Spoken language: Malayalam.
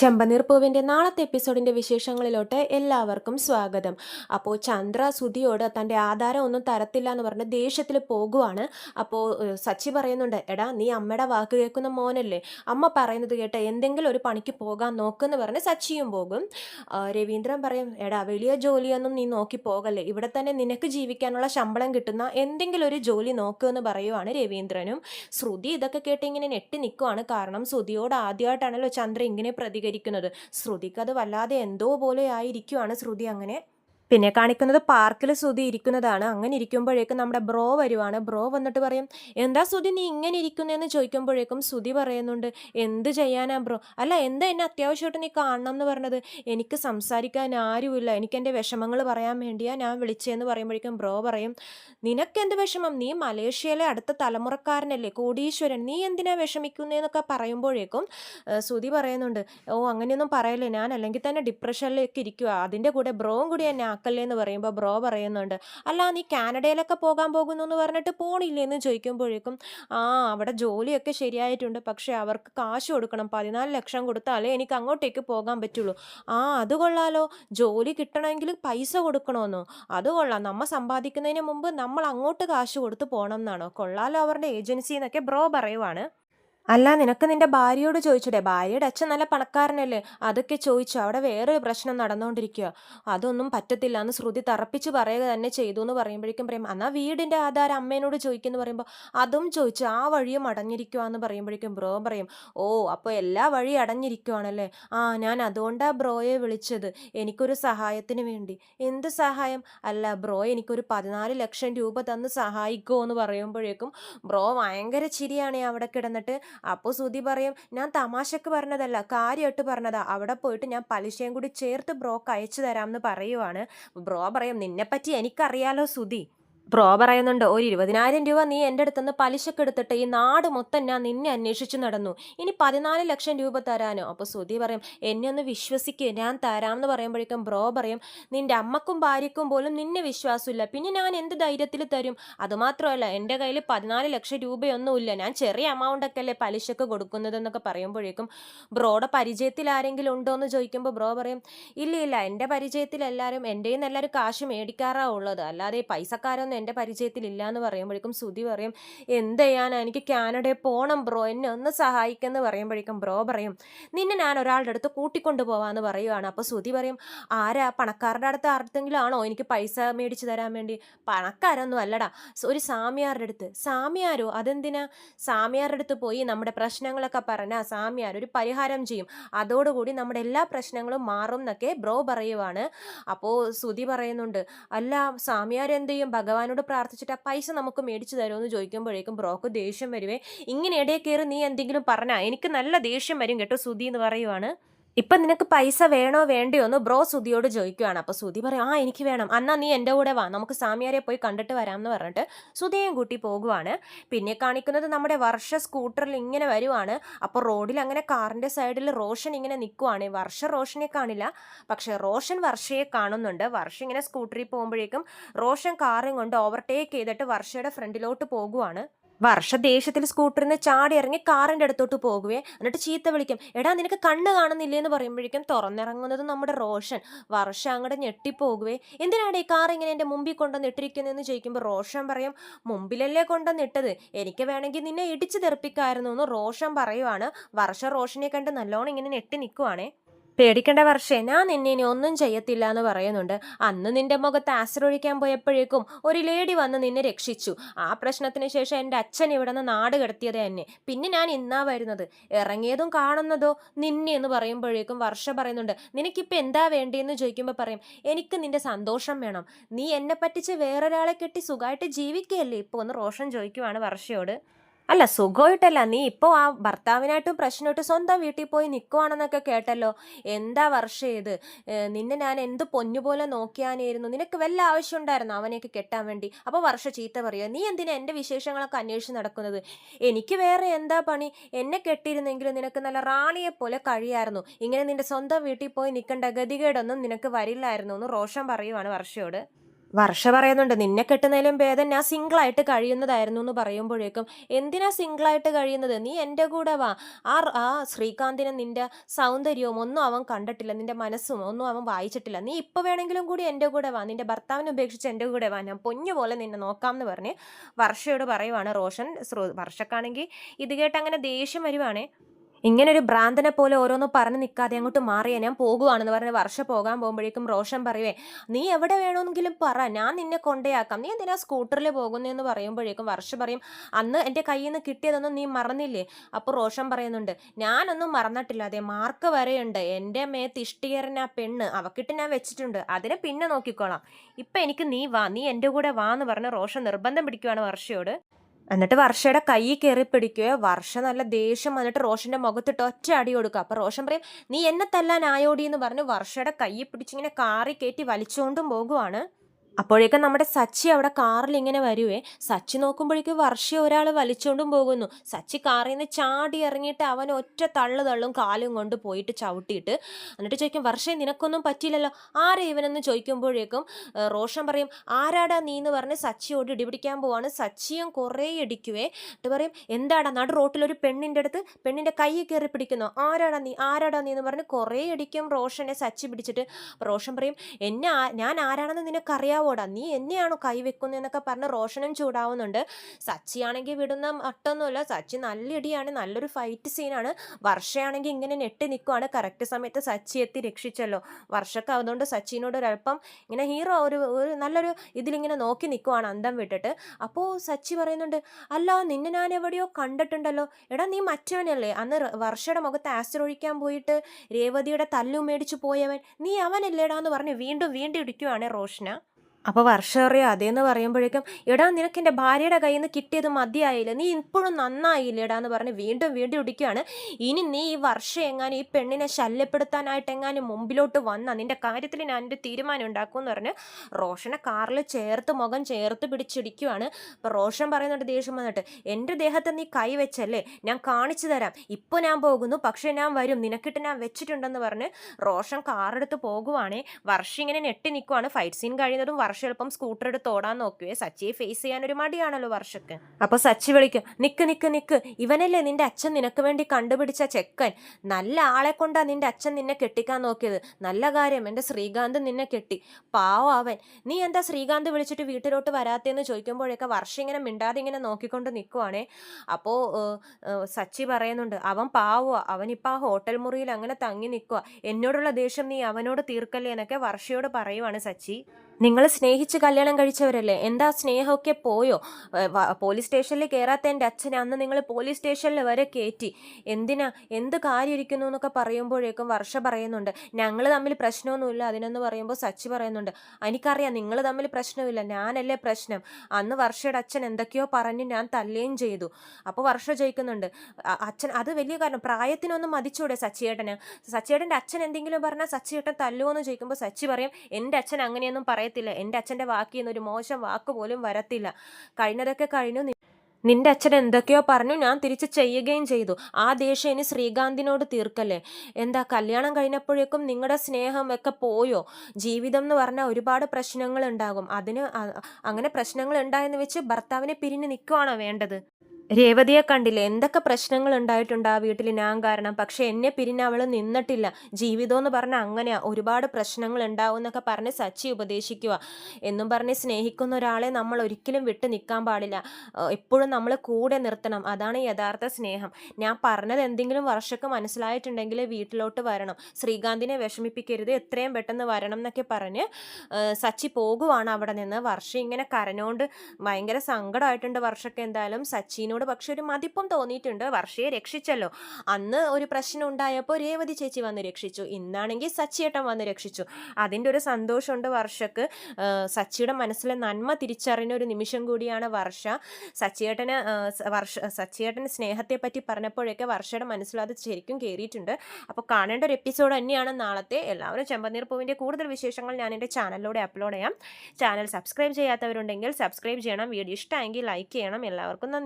ചെമ്പനീർ പൂവിന്റെ നാളത്തെ എപ്പിസോഡിന്റെ വിശേഷങ്ങളിലോട്ട് എല്ലാവർക്കും സ്വാഗതം. അപ്പോൾ ചന്ദ്ര സുധിയോട് തന്റെ ആധാരം ഒന്നും തരത്തില്ല എന്ന് പറഞ്ഞ് ദേഷ്യത്തിൽ പോകുവാണ്. അപ്പോൾ സച്ചി പറയുന്നുണ്ട് എടാ നീ അമ്മയുടെ വാക്ക് കേൾക്കുന്ന മോനല്ലേ? അമ്മ പറയുന്നത് കേട്ട എന്തെങ്കിലും ഒരു പണിക്ക് പോകാൻ നോക്കുമെന്ന് പറഞ്ഞ് സച്ചിയും പോകും. രവീന്ദ്രൻ പറയും എടാ വലിയ ജോലിയൊന്നും നീ നോക്കി പോകല്ലേ? ഇവിടെ തന്നെ നിനക്ക് ജീവിക്കാനുള്ള ശമ്പളം കിട്ടുന്ന എന്തെങ്കിലും ഒരു ജോലി നോക്കുമെന്ന് പറയുവാണ് രവീന്ദ്രനും. ശ്രുതി ഇതൊക്കെ കേട്ട് ഇങ്ങനെ നെട്ടി നിൽക്കുവാണ് കാരണം ശ്രുതിയോട് ആദ്യമായിട്ടാണല്ലോ ചന്ദ്ര ഇങ്ങനെ പ്രതികരിക്കുന്നത് ശ്രുതിക്കത് വല്ലാതെ എന്തോ പോലെ ആയിരിക്കുവാണ് ശ്രുതി അങ്ങനെ പിന്നെ കാണിക്കുന്നത് പാർക്കിൽ സുധി ഇരിക്കുന്നതാണ്. അങ്ങനെ ഇരിക്കുമ്പോഴേക്കും നമ്മുടെ ബ്രോ വരുവാണ്. ബ്രോ വന്നിട്ട് പറയും എന്താ സുധി നീ ഇങ്ങനെ ഇരിക്കുന്നതെന്ന് ചോദിക്കുമ്പോഴേക്കും സുധി പറയുന്നുണ്ട് എന്ത് ചെയ്യാനാ ബ്രോ? അല്ല എന്താ എന്നെ അത്യാവശ്യമായിട്ട് നീ കാണണം എന്ന് പറഞ്ഞത്? എനിക്ക് സംസാരിക്കാൻ ആരുമില്ല. എനിക്ക് എന്റെ വിഷമങ്ങൾ പറയാൻ വേണ്ടിയാണ് ഞാൻ വിളിച്ചതെന്ന് പറയുമ്പോഴേക്കും ബ്രോ പറയും നിനക്കെന്ത് വിഷമം? നീ മലേഷ്യയിലെ അടുത്ത തലമുറക്കാരനല്ലേ കോടീശ്വരൻ. നീ എന്തിനാ വിഷമിക്കുന്നതെന്നൊക്കെ പറയുമ്പോഴേക്കും സുധി പറയുന്നുണ്ട് ഓ അങ്ങനെയൊന്നും പറയല്ലേ. ഞാൻ അല്ലെങ്കിൽ തന്നെ ഡിപ്രഷനിലേക്ക് ഇരിക്കുക അതിന്റെ കൂടെ ബ്രോവും കൂടി എന്നെ ആക്കല്ലേ എന്ന് പറയുമ്പോൾ ബ്രോ പറയുന്നുണ്ട് അല്ല നീ കാനഡയിലൊക്കെ പോകാൻ പോകുന്നു എന്ന് പറഞ്ഞിട്ട് പോണില്ലേ എന്ന് ചോദിക്കുമ്പോഴേക്കും ആ അവിടെ ജോലിയൊക്കെ ശരിയായിട്ടുണ്ട് പക്ഷേ അവർക്ക് കാശ് കൊടുക്കണം പതിനാല് ലക്ഷം കൊടുത്താലേ എനിക്ക് അങ്ങോട്ടേക്ക് പോകാൻ പറ്റുള്ളൂ. ആ അത് കൊള്ളാലോ. ജോലി കിട്ടണമെങ്കിൽ പൈസ കൊടുക്കണമെന്നോ അത് കൊള്ളാം. നമ്മൾ സമ്പാദിക്കുന്നതിന് മുമ്പ് നമ്മൾ അങ്ങോട്ട് കാശ് കൊടുത്ത് പോകണം എന്നാണോ? കൊള്ളാലോ അവരുടെ ഏജൻസി എന്നൊക്കെ ബ്രോ പറയുവാണ്. അല്ല നിനക്ക് നിന്റെ ഭാര്യയോട് ചോദിച്ചൂടെ? ഭാര്യയുടെ അച്ഛൻ നല്ല പണക്കാരനല്ലേ? അതൊക്കെ ചോദിച്ചു അവിടെ വേറെ പ്രശ്നം നടന്നുകൊണ്ടിരിക്കുക അതൊന്നും പറ്റത്തില്ല. എന്ന് ശ്രുതി തറപ്പിച്ച് പറയുക തന്നെ ചെയ്തു എന്ന് പറയുമ്പോഴേക്കും പറയും എന്നാ വീടിന്റെ ആധാരം അമ്മേനോട് ചോദിക്കുന്നു പറയുമ്പോൾ അതും ചോദിച്ചു ആ വഴിയും അടഞ്ഞിരിക്കുക എന്ന് പറയുമ്പോഴേക്കും ബ്രോ പറയും ഓ അപ്പോൾ എല്ലാ വഴി അടഞ്ഞിരിക്കുവാണല്ലേ? ആ ഞാൻ അതുകൊണ്ടാണ് ബ്രോയെ വിളിച്ചത്. എനിക്കൊരു സഹായത്തിന് വേണ്ടി. എന്ത് സഹായം? അല്ല ബ്രോ എനിക്കൊരു പതിനാല് ലക്ഷം രൂപ തന്ന് സഹായിക്കുമോ എന്ന് പറയുമ്പോഴേക്കും ബ്രോ ഭയങ്കര ചിരിയാണ് അവിടെ കിടന്നിട്ട്. അപ്പോൾ സുധി പറയും ഞാൻ തമാശക്ക് പറഞ്ഞതല്ല കാര്യമായിട്ട് പറഞ്ഞതാ. അവിടെ പോയിട്ട് ഞാൻ പലിശയും കൂടി ചേർത്ത് ബ്രോക്ക് അയച്ചു തരാമെന്ന് പറയുവാണ്. ബ്രോ പറയും നിന്നെപ്പറ്റി എനിക്കറിയാലോ സുധി. ബ്രോ പറയുന്നുണ്ട് ഒരു ഇരുപതിനായിരം രൂപ നീ എന്റെ അടുത്തുനിന്ന് പലിശക്ക് എടുത്തിട്ട് ഈ നാട് മൊത്തം ഞാൻ നിന്നെ അന്വേഷിച്ച് നടന്നു. ഇനി പതിനാല് ലക്ഷം രൂപ തരാനോ? അപ്പോൾ സുധി പറയും എന്നെ ഒന്ന് വിശ്വസിക്കുക ഞാൻ തരാമെന്ന് പറയുമ്പോഴേക്കും ബ്രോ പറയും നിന്റെ അമ്മക്കും ഭാര്യക്കും പോലും നിന്നെ വിശ്വാസമില്ല. പിന്നെ ഞാൻ എന്ത് ധൈര്യത്തിൽ തരും? അതുമാത്രമല്ല എന്റെ കയ്യിൽ പതിനാല് ലക്ഷം രൂപയൊന്നുമില്ല. ഞാൻ ചെറിയ എമൗണ്ട് ഒക്കെ അല്ലേ പലിശക്ക് കൊടുക്കുന്നതെന്നൊക്കെ പറയുമ്പോഴേക്കും ബ്രോയുടെ പരിചയത്തിൽ ആരെങ്കിലും ഉണ്ടോ എന്ന് ചോദിക്കുമ്പോൾ ബ്രോ പറയും ഇല്ല ഇല്ല. എന്റെ പരിചയത്തിൽ എല്ലാവരും എന്റെ നിന്ന് എല്ലാവരും കാശ് മേടിക്കാറാ ഉള്ളത്. അല്ലാതെ ഈ പൈസക്കാരൊന്നും എന്റെ പരിചയത്തിൽ ഇല്ല എന്ന് പറയുമ്പോഴേക്കും സുധി പറയും എന്ത് ചെയ്യാനാ? എനിക്ക് കാനഡയിൽ പോകണം ബ്രോ. എന്നെ ഒന്ന് സഹായിക്കുമെന്ന് പറയുമ്പോഴേക്കും ബ്രോ പറയും നിന്നെ ഞാൻ ഒരാളുടെ അടുത്ത് കൂട്ടിക്കൊണ്ട് പോവാന്ന് പറയുവാണ്. അപ്പോൾ സുധി പറയും ആരാ? പണക്കാരുടെ അടുത്ത് ആർക്കെങ്കിലും ആണോ? എനിക്ക് പൈസ മേടിച്ചു തരാൻ വേണ്ടി. പണക്കാരൊന്നും അല്ലടാ. ഒരു സാമിയാരുടെ അടുത്ത്. സാമിയാരോ? അതെന്തിനാ? സാമിയാരുടെ അടുത്ത് പോയി നമ്മുടെ പ്രശ്നങ്ങളൊക്കെ പറഞ്ഞാൽ സാമിയാർ ഒരു പരിഹാരം ചെയ്യും. അതോടുകൂടി നമ്മുടെ എല്ലാ പ്രശ്നങ്ങളും മാറും എന്നൊക്കെ ബ്രോ പറയുവാണ്. അപ്പോൾ സുധി പറയുന്നുണ്ട് അല്ല സാമിയാർ എന്ത് ചെയ്യും? ഭഗവാനോട് പ്രാർത്ഥിച്ചിട്ട് ആ പൈസ നമുക്ക് മേടിച്ചു തരുമെന്ന് ചോദിക്കുമ്പോഴേക്കും ബ്രോക്ക് ദേഷ്യം വരുവേ. ഇങ്ങനെ ഇടയിൽ കയറി നീ എന്തെങ്കിലും പറഞ്ഞാൽ എനിക്ക് നല്ല ദേഷ്യം വരും കേട്ടോ സുധി എന്ന് പറയുവാണ്. ഇപ്പം നിനക്ക് പൈസ വേണോ വേണ്ടയോ എന്ന് ബ്രോ സുതിയോട് ചോദിക്കുകയാണ് അപ്പോൾ സുതി പറയും ആ എനിക്ക് വേണം. അന്നാ നീ എന്റെ കൂടെ വാ. നമുക്ക് സാമിയാരെ പോയി കണ്ടിട്ട് വരാം എന്ന് പറഞ്ഞിട്ട് സുതിയെയും കൂട്ടി പോകുവാണ്. പിന്നെ കാണിക്കുന്നത് നമ്മുടെ വർഷ സ്കൂട്ടറിൽ ഇങ്ങനെ വരുവാണ്. അപ്പോൾ റോഡിൽ അങ്ങനെ കാറിന്റെ സൈഡിൽ റോഷൻ ഇങ്ങനെ നിൽക്കുവാണ്. വർഷ റോഷനെ കാണില്ല. പക്ഷേ റോഷൻ വർഷയെ കാണുന്നുണ്ട്. വർഷ ഇങ്ങനെ സ്കൂട്ടറിൽ പോകുമ്പോഴേക്കും റോഷൻ കാറും കൊണ്ട് ഓവർടേക്ക് ചെയ്തിട്ട് വർഷയുടെ ഫ്രണ്ടിലോട്ട് പോകുവാണ്. വർഷ ദേഷ്യത്തിൽ സ്കൂട്ടറിൽ നിന്ന് ചാടി ഇറങ്ങി കാറിന്റെ അടുത്തോട്ട് പോകുവേ. എന്നിട്ട് ചീത്ത വിളിക്കും. എടാ നിനക്ക് കണ്ണ് കാണുന്നില്ലേ എന്ന് പറയുമ്പോഴേക്കും തുറന്നിറങ്ങുന്നത് നമ്മുടെ റോഷൻ. വർഷ അങ്ങോട്ട് ഞെട്ടിപ്പോകുവേ. എന്തിനാണ് ഈ കാർ ഇങ്ങനെ എന്റെ മുമ്പിൽ കൊണ്ടുവന്ന് ഇട്ടിരിക്കുന്നതെന്ന് ചോദിക്കുമ്പോൾ റോഷൻ പറയും മുമ്പിലല്ലേ കൊണ്ടുവന്ന് ഇട്ടത്? എനിക്ക് വേണമെങ്കിൽ നിന്നെ ഇടിച്ചു തെറിപ്പിക്കായിരുന്നു എന്ന് റോഷൻ പറയുവാണ്. വർഷ റോഷനെ കണ്ട് നല്ലോണം ഇങ്ങനെ ഞെട്ടി നിൽക്കുവാണേ പേടിക്കേണ്ട വർഷേ ഞാൻ നിന്നെ ഇനി ഒന്നും ചെയ്യത്തില്ല എന്ന് പറയുന്നുണ്ട്. അന്ന് നിന്റെ മുഖത്ത് ആശ്രയിക്കാൻ പോയപ്പോഴേക്കും ഒരു ലേഡി വന്ന് നിന്നെ രക്ഷിച്ചു. ആ പ്രശ്നത്തിന് ശേഷം എന്റെ അച്ഛൻ ഇവിടെ നിന്ന് നാട് കിടത്തിയത് തന്നെ പിന്നെ ഞാൻ ഇന്നാ വരുന്നത്? ഇറങ്ങിയതും കാണുന്നതോ? നിന്നെ എന്ന് പറയുമ്പോഴേക്കും വർഷ പറയുന്നുണ്ട് നിനക്കിപ്പോൾ എന്താ വേണ്ടിയെന്ന് ചോദിക്കുമ്പോൾ പറയും എനിക്ക് നിന്റെ സന്തോഷം വേണം. നീ എന്നെ പറ്റിച്ച് വേറൊരാളെ കെട്ടി സുഖമായിട്ട് ജീവിക്കുകയല്ലേ ഇപ്പോൾ ഒന്ന് റോഷൻ ചോദിക്കുവാണ് വർഷയോട്. അല്ല സുഖമായിട്ടല്ല. നീ ഇപ്പോൾ ആ ഭർത്താവിനായിട്ടും പ്രശ്നമായിട്ട് സ്വന്തം വീട്ടിൽ പോയി നിൽക്കുവാണെന്നൊക്കെ കേട്ടല്ലോ. എന്താ വർഷം ഇത്? നിന്നെ ഞാൻ എന്ത് പൊന്നുപോലെ നോക്കിയാനായിരുന്നു? നിനക്ക് വല്ല ആവശ്യം ഉണ്ടായിരുന്നു അവനെയൊക്കെ കെട്ടാൻ വേണ്ടി? അപ്പോൾ വർഷ ചീത്ത പറയുക നീ എന്തിനാ എന്റെ വിശേഷങ്ങളൊക്കെ അന്വേഷിച്ച് നടക്കുന്നത്? എനിക്ക് വേറെ എന്താ പണി? എന്നെ കെട്ടിയിരുന്നെങ്കിൽ നിനക്ക് നല്ല റാണിയെ പോലെ കഴിയായിരുന്നു. ഇങ്ങനെ നിന്റെ സ്വന്തം വീട്ടിൽ പോയി നിൽക്കേണ്ട ഗതികേടൊന്നും നിനക്ക് വരില്ലായിരുന്നു എന്ന് റോഷൻ പറയുവാണ് വർഷയോട്. വർഷ പറയുന്നുണ്ട് നിന്നെ കെട്ടുന്നതിലും ഭേദം ഞാൻ സിംഗിളായിട്ട് കഴിയുന്നതായിരുന്നു എന്ന് പറയുമ്പോഴേക്കും എന്തിനാ സിംഗിളായിട്ട് കഴിയുന്നത്? നീ എന്റെ കൂടെ വാ. ആ ആ ശ്രീകാന്തിനെ നിന്റെ സൗന്ദര്യവും ഒന്നും അവൻ കണ്ടിട്ടില്ല നിന്റെ മനസ്സും ഒന്നും അവൻ വായിച്ചിട്ടില്ല. നീ ഇപ്പോൾ വേണമെങ്കിലും കൂടി എന്റെ കൂടെ വാ. നിന്റെ ഭർത്താവിനെ ഉപേക്ഷിച്ച് എന്റെ കൂടെ വാ. ഞാൻ പൊഞ്ഞു പോലെ നിന്നെ നോക്കാം എന്ന് പറഞ്ഞ് വർഷയോട് പറയുവാണ് റോഷൻ. വർഷക്കാണെങ്കിൽ ഇത് കേട്ട് അങ്ങനെ ദേഷ്യം വരുവാണേ. ഇങ്ങനെ ഒരു ഭ്രാന്തനെ പോലെ ഓരോന്ന് പറഞ്ഞു നിൽക്കാതെ അങ്ങോട്ട് മാറിയാ ഞാൻ പോകുവാണെന്ന് പറഞ്ഞ് വർഷ പോകാൻ പോകുമ്പോഴേക്കും റോഷൻ പറയുവേ നീ എവിടെ വേണമെങ്കിലും പറ ഞാൻ നിന്നെ കൊണ്ടേയാക്കാം. നീ എന്തിനാ സ്കൂട്ടറിൽ പോകുന്നതെന്ന് പറയുമ്പോഴേക്കും വർഷ പറയും അന്ന് എന്റെ കയ്യിൽ നിന്ന് കിട്ടിയതൊന്നും നീ മറന്നില്ലേ? അപ്പോൾ റോഷൻ പറയുന്നുണ്ട് ഞാനൊന്നും മറന്നിട്ടില്ല അതെ മാർക്ക് വരെയുണ്ട്. എന്റെ മേത്ത് ഇഷ്ടികരൻ ആ പെണ്ണ് അവക്കിട്ട് ഞാൻ വെച്ചിട്ടുണ്ട്. അതിനെ പിന്നെ നോക്കിക്കോളാം. ഇപ്പം എനിക്ക് നീ വാ നീ എന്റെ കൂടെ വാ എന്ന് പറഞ്ഞ് റോഷൻ നിർബന്ധം പിടിക്കുവാണ് വർഷയോട്. എന്നിട്ട് വർഷയുടെ കൈ കയറി പിടിക്കുകയോ വർഷ നല്ല ദേഷ്യം വന്നിട്ട് റോഷന്റെ മുഖത്തിട്ട് ഒറ്റ അടി കൊടുക്കുക. അപ്പൊ റോഷൻ പറയും നീ എന്നെ തല്ലാൻ ആയോടി എന്ന് പറഞ്ഞ് വർഷയുടെ കൈ പിടിച്ചിങ്ങനെ കാറി കയറ്റി വലിച്ചുകൊണ്ടും പോകുവാണ്. അപ്പോഴേക്കും നമ്മുടെ സച്ചി അവിടെ കാറിൽ ഇങ്ങനെ വരുവേ. സച്ചി നോക്കുമ്പോഴേക്കും വർഷം ഒരാൾ വലിച്ചുകൊണ്ടും പോകുന്നു. സച്ചി കാറിൽ നിന്ന് ചാടി ഇറങ്ങിയിട്ട് അവൻ ഒറ്റ തള്ളു തള്ളും കാലും കൊണ്ട് പോയിട്ട് ചവിട്ടിയിട്ട് എന്നിട്ട് ചോദിക്കും വർഷേ നിനക്കൊന്നും പറ്റിയില്ലല്ലോ? ആരാ ഇവനെന്ന് ചോദിക്കുമ്പോഴേക്കും റോഷൻ പറയും ആരാടാ നീ എന്ന് പറഞ്ഞ് സച്ചിയോട് ഇടിപിടിക്കാൻ പോവാണ്. സച്ചിയും കുറേ ഇടിക്കുവേ. എന്നിട്ട് പറയും എന്താടാ നടു റോട്ടിലൊരു പെണ്ണിന്റെ അടുത്ത് പെണ്ണിന്റെ കൈ കയറി പിടിക്കുന്നു? ആരാടാ നീ ആരാടാ നീ എന്ന് പറഞ്ഞ് കുറേ ഇടിക്കും റോഷനെ സച്ചി പിടിച്ചിട്ട്. റോഷൻ പറയും എന്നെ ഞാൻ ആരാണെന്ന് നിനക്കറിയാവോ? അറിയാവോടാ നീ എന്നെയാണോ കൈവെക്കുന്നതെന്നൊക്കെ പറഞ്ഞ് റോഷനും ചൂടാവുന്നുണ്ട്. സച്ചിയാണെങ്കിൽ വിടുന്ന മട്ടൊന്നുമില്ല സച്ചി നല്ല ഇടിയാണ് നല്ലൊരു ഫൈറ്റ് സീനാണ് വർഷയാണെങ്കിൽ ഇങ്ങനെ നെട്ടി നിൽക്കുവാണ് കറക്റ്റ് സമയത്ത് സച്ചി എത്തി രക്ഷിച്ചല്ലോ. വർഷക്ക് അതുകൊണ്ട് സച്ചിനോട് ഒരല്പം ഇങ്ങനെ ഹീറോ ഒരു ഒരു നല്ലൊരു ഇതിലിങ്ങനെ നോക്കി നിൽക്കുവാണ് അന്തം വിട്ടിട്ട്. അപ്പോൾ സച്ചി പറയുന്നുണ്ട് അല്ല നിന്നെ ഞാൻ എവിടെയോ കണ്ടിട്ടുണ്ടല്ലോ. എടാ നീ മറ്റവനല്ലേ? അന്ന് വർഷയുടെ മുഖത്ത് ആസ്റ്റർ ഒഴിക്കാൻ പോയിട്ട് രേവതിയുടെ തല്ലും മേടിച്ചു പോയവൻ. നീ അവനല്ലേടാ? എന്ന് പറഞ്ഞ് വീണ്ടും വീണ്ടും ഇടിക്കുവാണ് റോഷന. അപ്പോൾ വർഷം അറിയാം. അതേന്ന് പറയുമ്പോഴേക്കും എടാ നിനക്ക് എന്റെ ഭാര്യയുടെ കയ്യിൽ നിന്ന് കിട്ടിയത് മതിയായില്ല. നീ ഇപ്പോഴും നന്നായില്ല എടാ എന്ന് പറഞ്ഞ് വീണ്ടും വീണ്ടും ഇടിക്കുകയാണ്. ഇനി നീ ഈ വർഷം എങ്ങാനും ഈ പെണ്ണിനെ ശല്യപ്പെടുത്താനായിട്ട് എങ്ങാനും മുമ്പിലോട്ട് വന്ന നിന്റെ കാര്യത്തിൽ ഞാൻ എന്റെ തീരുമാനം ഉണ്ടാക്കുമെന്ന് പറഞ്ഞ് റോഷനെ കാറിൽ ചേർത്ത് മുഖം ചേർത്ത് പിടിച്ചിടിക്കുവാണ് അപ്പോൾ റോഷൻ പറയുന്നുണ്ട് ദേഷ്യം വന്നിട്ട് എന്റെ ദേഹത്തെ നീ കൈ വെച്ചല്ലേ? ഞാൻ കാണിച്ചു തരാം. ഇപ്പോൾ ഞാൻ പോകുന്നു. പക്ഷേ ഞാൻ വരും. നിനക്കിട്ട് ഞാൻ വെച്ചിട്ടുണ്ടെന്ന് പറഞ്ഞ് റോഷൻ കാറെടുത്ത് പോകുവാണേ. വർഷം ഇങ്ങനെ നെട്ടി നിൽക്കുവാണ് ഫൈറ്റ് സീൻ കഴിയുന്നതും എളുപ്പം സ്കൂട്ടർ എടുത്ത് ഓടാൻ നോക്കുകയെ സച്ചിയെ ഫേസ് ചെയ്യാൻ ഒരു മടിയാണല്ലോ വർഷക്ക്. അപ്പൊ സച്ചി വിളിക്കും നിക്ക് നിക്ക് നിക്ക്. ഇവനല്ലേ നിന്റെ അച്ഛൻ നിനക്ക് വേണ്ടി കണ്ടുപിടിച്ച ചെക്കൻ? നല്ല ആളെ കൊണ്ടാ നിന്റെ അച്ഛൻ നിന്നെ കെട്ടിക്കാൻ നോക്കിയത്. നല്ല കാര്യം എന്റെ ശ്രീകാന്ത് നിന്നെ കെട്ടി. പാവം അവൻ. നീ എന്താ ശ്രീകാന്ത് വിളിച്ചിട്ട് വീട്ടിലോട്ട് വരാത്തേന്ന് ചോദിക്കുമ്പോഴൊക്കെ വർഷം ഇങ്ങനെ മിണ്ടാതെ ഇങ്ങനെ നോക്കിക്കൊണ്ട് നിൽക്കുവാണേ അപ്പോൾ സച്ചി പറയുന്നുണ്ട് അവൻ പാവുക അവനിപ്പോൾ ആ ഹോട്ടൽ മുറിയിൽ അങ്ങനെ തങ്ങി നിൽക്കുക എന്നോടുള്ള ദേഷ്യം നീ അവനോട് തീർക്കല്ലേ എന്നൊക്കെ വർഷയോട് പറയുവാണ് സച്ചി. നിങ്ങൾ സ്നേഹിച്ച് കല്യാണം കഴിച്ചവരല്ലേ? എന്താ സ്നേഹമൊക്കെ പോയോ? പോലീസ് സ്റ്റേഷനിൽ കയറാത്ത എന്റെ അച്ഛനെ അന്ന് നിങ്ങൾ പോലീസ് സ്റ്റേഷനിൽ വരെ കയറ്റി എന്തിനാ? എന്ത് കാര്യം ഇരിക്കുന്നു എന്നൊക്കെ പറയുമ്പോഴേക്കും വർഷ പറയുന്നുണ്ട്. ഞങ്ങൾ തമ്മിൽ പ്രശ്നമൊന്നുമില്ല. അതിനെന്ന് പറയുമ്പോൾ സച്ചി പറയുന്നുണ്ട്. എനിക്കറിയാം നിങ്ങൾ തമ്മിൽ പ്രശ്നമില്ല. ഞാനല്ലേ പ്രശ്നം. അന്ന് വർഷയുടെ അച്ഛൻ എന്തൊക്കെയോ പറഞ്ഞ് ഞാൻ തല്ലുകയും ചെയ്തു. അപ്പോൾ വർഷ ജയിക്കുന്നുണ്ട് അച്ഛൻ അത് വലിയ കാരണം. പ്രായത്തിനൊന്നും മതിച്ചൂടെ സച്ചിയേട്ടന്? സച്ചിയേട്ടന്റെ അച്ഛൻ എന്തെങ്കിലും പറഞ്ഞാൽ സച്ചിയേട്ടൻ തല്ലുമോ എന്ന് ചോദിക്കുമ്പോൾ സച്ചി പറയും എന്റെ അച്ഛൻ അങ്ങനെയൊന്നും പറയും പറയത്തില്ല. എന്റെ അച്ഛന്റെ വാക്കിൽ നിന്നൊരു മോശം വാക്ക് പോലും വരത്തില്ല. കഴിഞ്ഞതൊക്കെ കഴിഞ്ഞു നിന്റെ അച്ഛൻ എന്തൊക്കെയോ പറഞ്ഞു. ഞാൻ തിരിച്ച് ചെയ്യുകയും ചെയ്തു. ആ ദേഷ്യം ഇനി ശ്രീകാന്തിനോട് തീർക്കല്ലേ? എന്താ കല്യാണം കഴിഞ്ഞപ്പോഴേക്കും നിങ്ങളുടെ സ്നേഹം ഒക്കെ പോയോ? ജീവിതം എന്ന് പറഞ്ഞാൽ ഒരുപാട് പ്രശ്നങ്ങൾ ഉണ്ടാകും. അതിന് അങ്ങനെ പ്രശ്നങ്ങൾ ഉണ്ടായെന്ന് വെച്ച് ഭർത്താവിനെ പിരിഞ്ഞ് നിൽക്കുവാണോ വേണ്ടത്? രേവതിയെ കണ്ടില്ല? എന്തൊക്കെ പ്രശ്നങ്ങൾ ഉണ്ടായിട്ടുണ്ട് ആ വീട്ടിൽ ഞാൻ കാരണം. പക്ഷെ എന്നെ പിരിഞ്ഞ് അവൾ നിന്നിട്ടില്ല. ജീവിതം എന്ന് പറഞ്ഞാൽ അങ്ങനെയാ. ഒരുപാട് പ്രശ്നങ്ങൾ ഉണ്ടാവും എന്നൊക്കെ പറഞ്ഞ് സച്ചി ഉപദേശിക്കുക എന്നും പറഞ്ഞ് സ്നേഹിക്കുന്ന ഒരാളെ നമ്മൾ ഒരിക്കലും വിട്ട് നിൽക്കാൻ പാടില്ല. എപ്പോഴും നമ്മൾ കൂടെ നിർത്തണം. അതാണ് യഥാർത്ഥ സ്നേഹം. ഞാൻ പറഞ്ഞത് എന്തെങ്കിലും വർഷക്ക് മനസ്സിലായിട്ടുണ്ടെങ്കിൽ വീട്ടിലോട്ട് വരണം. ശ്രീകാന്തിനെ വിഷമിപ്പിക്കരുത്. എത്രയും പെട്ടെന്ന് വരണം എന്നൊക്കെ പറഞ്ഞ് സച്ചി പോകുവാണ് അവിടെ നിന്ന്. വർഷം ഇങ്ങനെ കരഞ്ഞുകൊണ്ട് ഭയങ്കര സങ്കടമായിട്ടുണ്ട് വർഷക്ക് എന്തായാലും. സച്ചിനോട് എന്നോട് പക്ഷെ ഒരു മതിപ്പും തോന്നിയിട്ടുണ്ട്. വർഷയെ രക്ഷിച്ചല്ലോ. അന്ന് ഒരു പ്രശ്നം ഉണ്ടായപ്പോൾ രേവതി ചേച്ചി വന്ന് രക്ഷിച്ചു. ഇന്നാണെങ്കിൽ സച്ചിയേട്ടൻ വന്ന് രക്ഷിച്ചു. അതിന്റെ ഒരു സന്തോഷമുണ്ട് വർഷക്ക്. സച്ചിയുടെ മനസ്സിലെ നന്മ തിരിച്ചറിഞ്ഞ ഒരു നിമിഷം കൂടിയാണ് വർഷ. സച്ചിയേട്ടന് വർഷ സച്ചിയേട്ടന് സ്നേഹത്തെ പറ്റി പറഞ്ഞപ്പോഴൊക്കെ വർഷയുടെ മനസ്സിൽ അത് ശരിക്കും കയറിയിട്ടുണ്ട്. അപ്പോൾ കാണേണ്ട ഒരു എപ്പിസോഡ് തന്നെയാണ് നാളത്തെ. എല്ലാവരും ചെമ്പനീർ പൂവിന്റെ കൂടുതൽ വിശേഷങ്ങൾ ഞാൻ എന്റെ ചാനലിലൂടെ അപ്ലോഡ് ചെയ്യാം. ചാനൽ സബ്സ്ക്രൈബ് ചെയ്യാത്തവരുണ്ടെങ്കിൽ സബ്സ്ക്രൈബ് ചെയ്യണം. വീഡിയോ ഇഷ്ടമെങ്കിൽ ലൈക്ക് ചെയ്യണം. എല്ലാവർക്കും നന്ദി.